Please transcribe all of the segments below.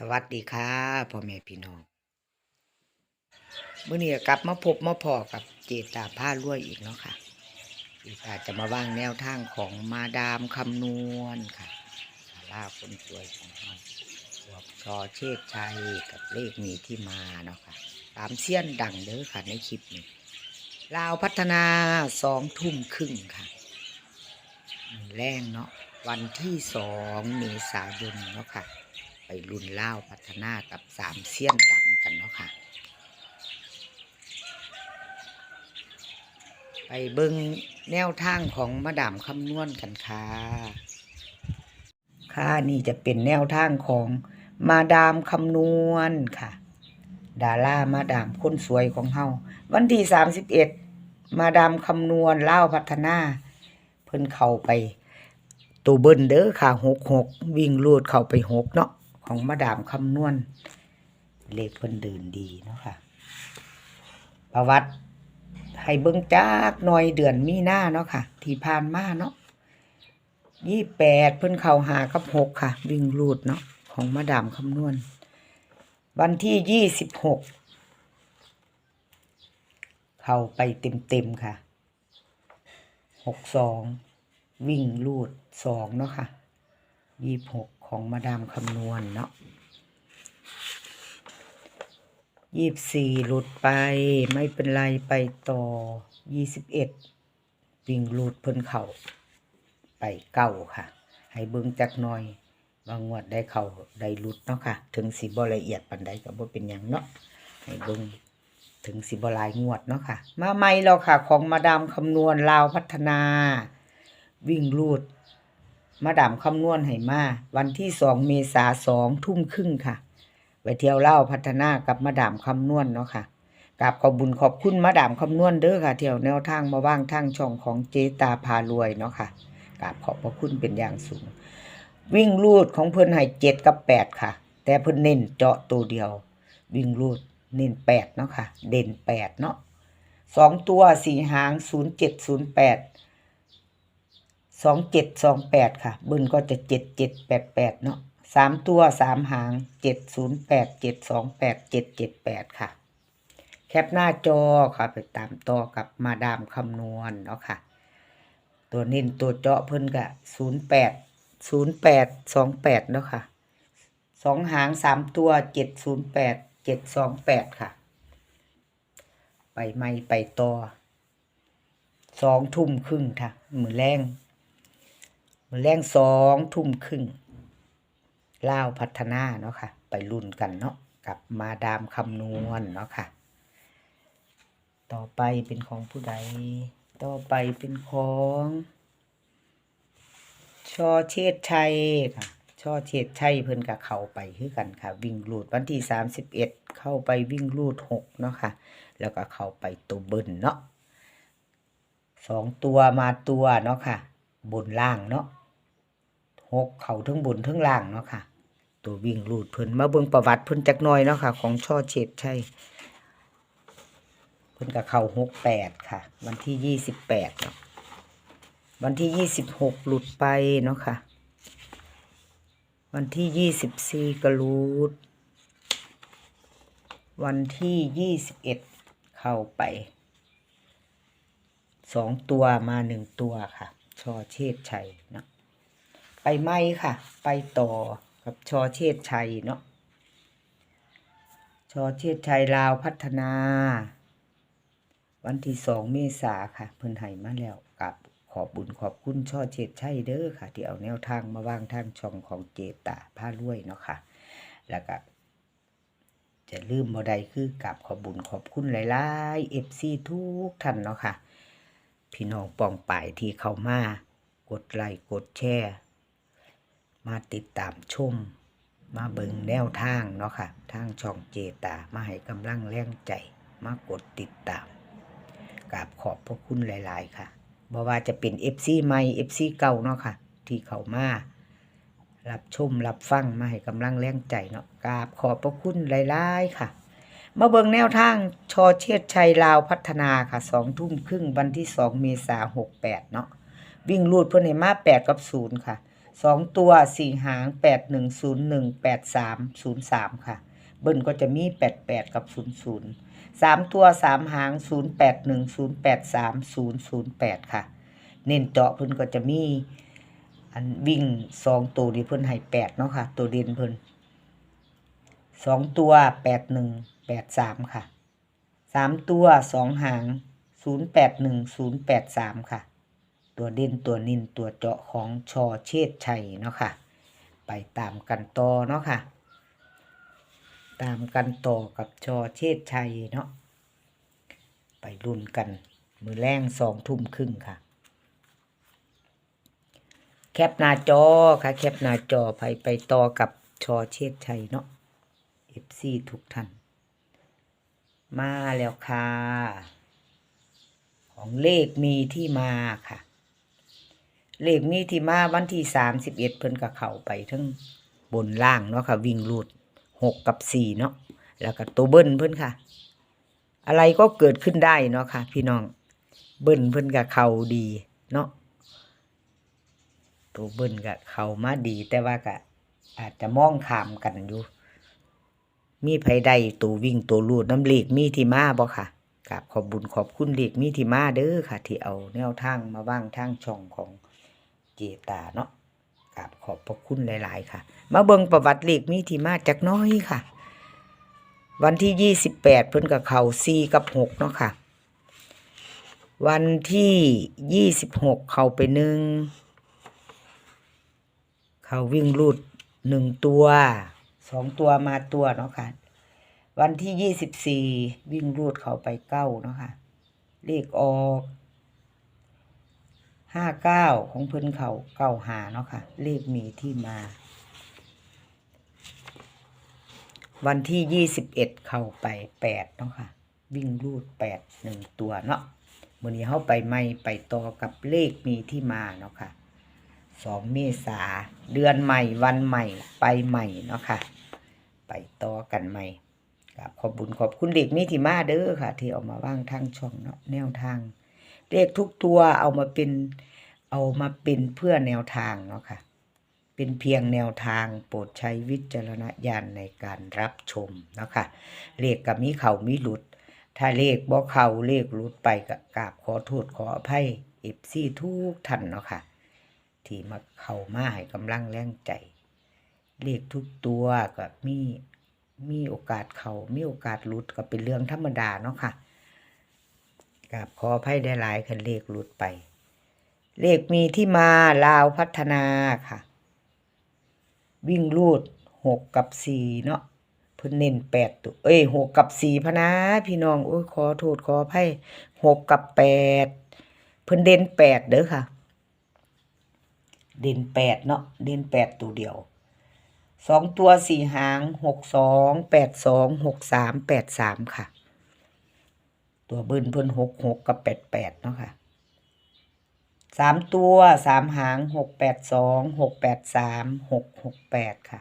สวัสดีค่ะพ่อแม่พี่น้องเมื่อนี้ก็กลับมาพบมาพอกับเจตาผ้ารวยอีกเนาะค่ะเจตาจะมาว่างแนวทางของมาดามคำนวณค่ะสาราคนสวยของเราบวกชอเชษชัยกับเลขมีที่มาเนาะค่ะตามเสี้ยนดังเด้อค่ะในคลิปนี้ลาวพัฒนาสองทุ่มครึ่งค่ะแรงเนาะวันที่สองเมษายนเนาะค่ะ ไปรุ่นเล่าพัฒนากับสามเสี้ยนดังกันเนาะค่ะ ไปเบิ่งแนวทางของมาดามคำนวณกันค่ะ ค่ะนี่จะเป็นแนวทางของมาดามคำนวณค่ะ ดารามาดามคนสวยของเฮาวันที่สามสิบเอ็ดมาดามคำนวณเล่าพัฒนา เพิ่นเข้าไปตัวเบิ้นเด้อค่ะหกหกวิ่งลูดเข้าไปหกเนาะ ของมาดามคำนวณเลขเพิ่นเดินดีเนาะค่ะ ประวัติให้เบิ่งจากหน่อยเดือนมีหน้าเนาะค่ะ ที่ผ่านมาเนาะยี่แปดเพิ่นเข้าหากับหกค่ะ วิ่งรูดเนาะของมาดามคำนวณ วันที่ยี่สิบหกเข้าไปเต็มเต็มค่ะหกสองวิ่งรูดสองเนาะค่ะ ยี่หกของมาดามคำนวณเนาะยี่สี่หลุดไปไม่เป็นไรไปต่อยี่สิบเอ็ดวิ่งหลุดเพิ่นเข่าไปเก้าค่ะ ให้เบิ่งจักหน่อยบางงวดได้เข่าได้หลุดเนาะค่ะ ถึงสีบละเอียดปันใดก็บ่เป็นหยังเนาะให้เบิ่งถึงสีบลายงวดเนาะค่ะ มาใหม่แล้วค่ะ ของมาดามคำนวณลาวพัฒนา วิ่งรูด มาดามคำนวณให้มาวันที่สองเมษาสองทุ่มครึ่งค่ะไปเที่ยวเล่าพัฒนากับมาดามคำนวณเนาะค่ะกราบขอบุญขอบคุณมาดามคำนวณเด้อค่ะเที่ยวแนวทางมาว่างทางช่องของเจตาพารวยเนาะค่ะกราบขอบพระคุณเป็นอย่างสูง วิ่งรูดของเพิ่นให้เจ็ดกับแปดค่ะ แต่เพิ่นเน้นเจาะตัวเดียว วิ่งรูดเน้นแปดเนาะค่ะ เด่นแปดเนาะสองตัวสี่หางศูนย์เจ็ดศูนย์แปด สองเจ็ดสองแปดค่ะ บึนก็จะเจ็ดเจ็ดแปดแปดเนาะสามตัวสามหางเจ็ดศูนย์แปดเจ็ดสองแปดเจ็ดเจ็ดแปดค่ะ แคปหน้าจอค่ะ ไปตามต่อกับมาดามคำนวณเนาะค่ะ ตัวเน้นตัวเจาะเพิ่นกะศูนย์แปดศูนย์แปดสองแปดเนาะค่ะสองหางสามตัวเจ็ดศูนย์แปดเจ็ดสองแปดค่ะ ไปไม่ไปต่อสองทุ่มครึ่งค่ะ มือแรง แรงสองทุ่มครึ่งล่าวพัฒนาเนาะค่ะ ไปรุ่นกันเนาะกับมาดามคำนวณเนาะค่ะ ต่อไปเป็นของผู้ใด ต่อไปเป็นของ ชอเชษชัยค่ะชอเชษชัยเพิ่นกับเขาไปคือกันค่ะ วิ่งลูดวันที่สามสิบเอ็ดเข้าไปวิ่งลูดหกเนาะค่ะ แล้วก็เข้าไปตัวเบิ้ลเนาะสองตัวมาตัวเนาะค่ะ บนล่างเนาะ หกเข่าทั้งบนทั้งล่างเนาะค่ะ ตัววิ่งลูดเพิ่นมาเบิ่งประวัติเพิ่นจักหน่อยเนาะค่ะ ของช่อเฉดชัยเพิ่นกับเข่าหกแปดค่ะ วันที่ยี่สิบแปดเนาะวันที่ยี่สิบหกหลุดไปเนาะค่ะ วันที่ยี่สิบสี่กระลูดวันที่ยี่สิบเอ็ดเข้าไปสองตัวมาหนึ่งตัวค่ะ ชอเชษชัยเนาะ ไปไม่ค่ะ ไปต่อกับชอเชษชัยเนาะชอเชษชัยลาวพัฒนา วันที่สองเมษาค่ะ เพิ่นให้มาแล้วกับขอบบุญขอบคุณช่อเชษชัยเด้อค่ะ ที่เอาแนวทางมาวางทางช่องของเจตาผ้ารวยเนาะค่ะ แล้วก็จะลืมบ่ได้คือกับขอบบุญขอบคุณหลายๆ FC ทุกท่านเนาะค่ะ พี่น้องปองป่ายที่เข้ามากดไลค์กดแชร์ มาติดตามชม มาเบิ่งแนวทางเนาะค่ะ ทางช่องเจตา มาให้กำลังแรงใจ มากดติดตามกราบขอบพระคุณหลาย ๆ ค่ะบ่ว่าจะเป็น FC ใหม่ FC เก่าเนาะค่ะ ที่เขามารับชมรับฟังมาให้กำลังแรงใจเนาะกราบขอบพระคุณหลาย ๆ ค่ะ มาเบิ่งแนวทางชอเชษชัยลาวพัฒนาค่ะสองทุ่มครึ่งวันที่สองเมษาหกแปดเนาะวิ่งลูดเพื่อนให้มาแปดกับศูนย์ค่ะ สองตัวสี่หางแปดหนึ่งศูนย์หนึ่งแปดสามศูนย์สามค่ะ เบิ้ลก็จะมีแปดแปดกับศูนย์ศูนย์สามตัวสามหางศูนย์แปดหนึ่งศูนย์แปดสามศูนย์ศูนย์แปดค่ะ เน้นเจาะเพิ่นก็จะมีอันวิ่งสองตัวที่เพิ่นให้แปดเนาะค่ะ ตัวเด่นเพิ่นสองตัวแปดหนึ่งแปดสามค่ะสามตัวสองหางศูนย์แปดหนึ่งศูนย์แปดสามค่ะ ตัวเด่นตัวนินตัวเจาะของชอเชษชัยเนาะค่ะ ไปตามกันต่อเนาะค่ะ ตามกันต่อกับชอเชษชัยเนาะไปรุ่นกัน มือแรงสองทุ่มครึ่งค่ะ แคปหน้าจอค่ะ แคปหน้าจอไปไปต่อกับชอเชษชัยเนาะ FC ทุกท่านมาแล้วค่ะ ของเลขมีที่มาค่ะ เลขมีที่มาวันที่สามสิบเอ็ดเพิ่นก็เข้าไปทั้งบนล่างเนาะค่ะ วิ่งรูดหกกับสี่เนาะแล้วก็ตัวเบิ้ลเพิ่นค่ะ อะไรก็เกิดขึ้นได้เนาะค่ะ พี่น้องเบิ้ลเพิ่นก็เข้าดีเนาะตัวเบิ้ลก็เข้ามาดี แต่ว่าก็อาจจะมองขามกันอยู่ มีไผใดตัววิ่งตัวลูดน้ำเลขมีที่มาบ่ค่ะกับขอบบุญขอบคุณเลขมีที่มาเด้อค่ะ ที่เอาแนวทางมาว่างทางช่องของ เจตาเนาะกับขอบพระคุณหลาย ๆ ค่ะ มาเบิ่งประวัติเลขมีที่มาจักน้อยค่ะ วันที่ยี่สิบแปดเพิ่นกับเขาสี่กับหกเนาะค่ะ วันที่ยี่สิบหกเขาไปหนึ่งเขาวิ่งรูดหนึ่งตัวสองตัวมาตัวเนาะค่ะ วันที่ยี่สิบสี่วิ่งรูดเขาไปเก้าเนาะค่ะ เลขออก ห้าเก้าของเพิ่นเขาเก้าหาเนาะค่ะ เลขมีที่มา วันที่ยี่สิบเอ็ดเข้าไปแปดเนาะค่ะ วิ่งรูดแปดหนึ่งตัวเนาะมื้อนี้เฮาไปไม่ไปต่อกับเลขมีที่มาเนาะค่ะสองเมษาเดือนใหม่วันใหม่ไปใหม่เนาะค่ะ ไปต่อกันใหม่กับขอบบุญขอบคุณเด็กมีที่มาเด้อค่ะ ที่เอามาว่างทางช่องเนาะแนวทาง เลขทุกตัวเอามาเป็นเอามาเป็นเพื่อแนวทางเนาะค่ะ เป็นเพียงแนวทางโปรดใช้วิจารณญาณในการรับชมเนาะคะเลขกับมีเขามีหลุด ถ้าเลขบ่เขาเลขหลุดไปก็กราบขอโทษขออภัยเอฟซีทุกท่านเนาะค่ะ ที่มาเข้ามาให้กำลังแรงใจ เลขทุกตัวก็มีมีโอกาสเขามีโอกาสหลุดก็เป็นเรื่องธรรมดาเนาะค่ะ กราบขออภัยได้หลายคันเลขหลุดไป เลขมีที่มาลาวพัฒนาค่ะ วิ่งรูดหกกับสี่เนาะเพิ่นเน้นแปดตัว เอ้ยหกกับสี่พะนะพี่น้องโอ้ยขอโทษขออภัยหกกับแปดเพิ่นเด่นแปดเด้อค่ะ เด่นแปดเนาะเด่นแปดตัวเดียวสองตัวสี่หางหกสองแปดสองหกสามแปดสามค่ะ ตัวเบิ้ลเพิ่นหกหกกับแปดแปดเนาะค่ะสามตัวสามหางหกแปดสองหกแปดสามหกหกแปดค่ะ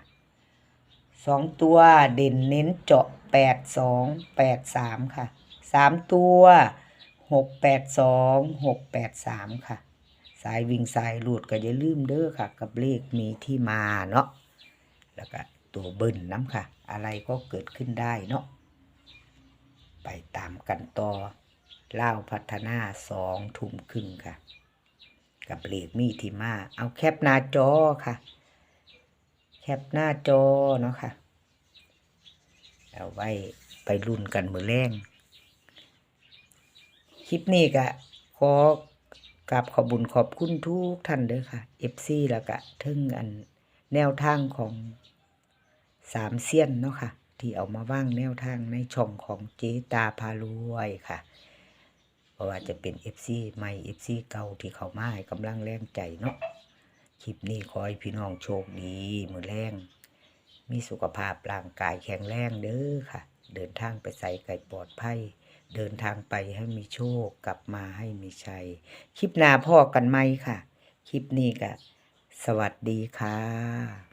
สองตัวเด่นเน้นเจาะแปดสองแปดสามค่ะสามตัวหกแปดสองหกแปดสามค่ะ สายวิ่งสายหลุดก็อย่าลืมเด้อค่ะ กับเลขมีที่มาเนาะแล้วก็ตัวเบิ้ลน้ำค่ะ อะไรก็เกิดขึ้นได้เนาะ ไปตามกันต่อเล่าพัฒนาสองทุ่มครึ่งค่ะ กับเลขมีที่มาเอาแคปหน้าจอค่ะ แคปหน้าจอเนาะค่ะ เอาไว้ไปรุ่นกันมือแรงคลิปนี้ก็ขอกราบขอบุญขอบคุณทุกท่านเด้อค่ะ FC แล้วก็ถึงอันแนวทางของสามเซียนเนาะค่ะ ที่เอามาว่างแนวทางในช่องของเจตาพารวยค่ะเพราะว่าจะเป็น FC ใหม่ FC เก่าที่เขามาให้กำลังแรงใจเนาะคลิปนี้ขอให้พี่น้องโชคดีมือแรงมีสุขภาพร่างกายแข็งแรงเด้อค่ะ เดินทางไปใส่ไก่ปลอดภัยเดินทางไปให้มีโชคกลับมาให้มีชัย คลิปหน้าพ่อกันไหมค่ะ คลิปนี้ก็สวัสดีค่ะ